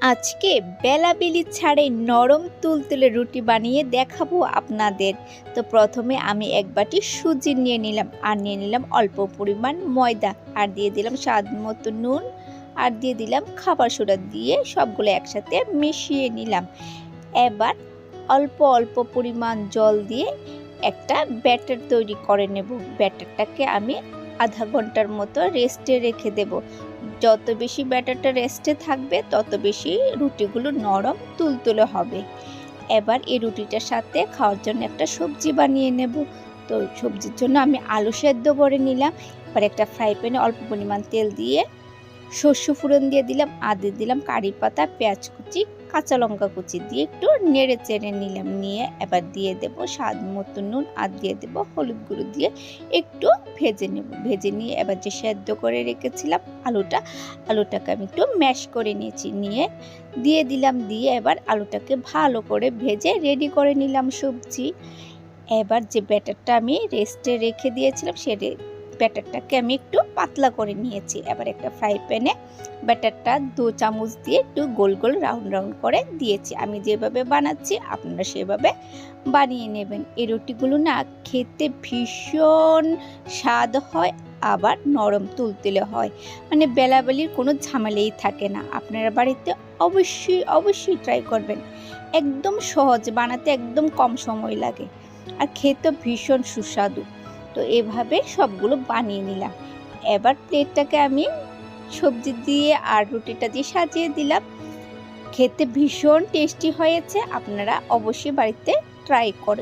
আজকে বেলাবেলি ছাড়ে নরম তুলতুলে রুটি বানিয়ে দেখাবো আপনাদের। তো প্রথমে আমি এক বাটি সুজি নিয়ে নিলাম, আর নিয়ে নিলাম অল্প পরিমাণ ময়দা। আর দিয়ে দিলাম স্বাদ মতো নুন, আর দিয়ে দিলাম খাবার সোডা দিয়ে সবগুলো একসাথে মিশিয়ে নিলাম। এবার অল্প অল্প পরিমাণ জল দিয়ে একটা ব্যাটার তৈরি করে নেব। ব্যাটারটাকে আমি আধা ঘণ্টার মতো রেস্টে রেখে দেব। যত বেশি ব্যাটারটা রেস্টে থাকবে, তত বেশি রুটিগুলো নরম তুলতুলে হবে। এবার এই রুটিটার সাথে খাওয়ার জন্য একটা সবজি বানিয়ে নেব। তো সবজির জন্য আমি আলু সেদ্ধ করে নিলাম। এবার একটা ফ্রাই প্যানে অল্প পরিমাণ তেল দিয়ে শস্য ফুরন দিয়ে দিলাম। আদি দিলাম কারি পাতা, পেঁয়াজ কুচি কাঁচা লঙ্কা কুচি দিয়ে একটু নেড়ে চেড়ে নিলাম। নিয়ে এবার দিয়ে দেব স্বাদ মতো নুন আর দিয়ে দেব হলুদ গুঁড়ো দিয়ে একটু ভেজে নেব। ভেজে নিয়ে এবার যে সেদ্ধ করে রেখেছিলাম আলুটা, আলুটাকে আমি একটু ম্যাশ করে নিয়েছি। নিয়ে দিয়ে দিলাম, দিয়ে এবার আলুটাকে ভালো করে ভেজে রেডি করে নিলাম সবজি। এবার যে ব্যাটারটা আমি রেস্টে রেখে দিয়েছিলাম, সে ব্যাটারটাকে আমি একটু পাতলা করে নিয়েছি। এবার একটা ফ্রাই প্যানে ব্যাটারটা দু চামচ দিয়ে একটু গোল গোল রাউন্ড রাউন্ড করে দিয়েছি। আমি যেভাবে বানাচ্ছি, আপনারা সেভাবে বানিয়ে নেবেন। এই রুটিগুলো না খেতে ভীষণ স্বাদ হয়, আবার নরম তুলতুলে হয়। মানে বেলাবেলির কোনো ঝামেলাই থাকে না। আপনারা বাড়িতে অবশ্যই অবশ্যই ট্রাই করবেন। একদম সহজ, বানাতে একদম কম সময় লাগে। আর খেতে ভীষণ সুস্বাদু। তো এভাবে সবগুলো বানিয়ে নিলাম। এবার প্লেটটাকে আমি সবজি দিয়ে আর রুটিটা দিয়ে সাজিয়ে দিলাম। খেতে ভীষণ টেস্টি হয়েছে, আপনারা অবশ্যই বাড়িতে ট্রাই করবেন।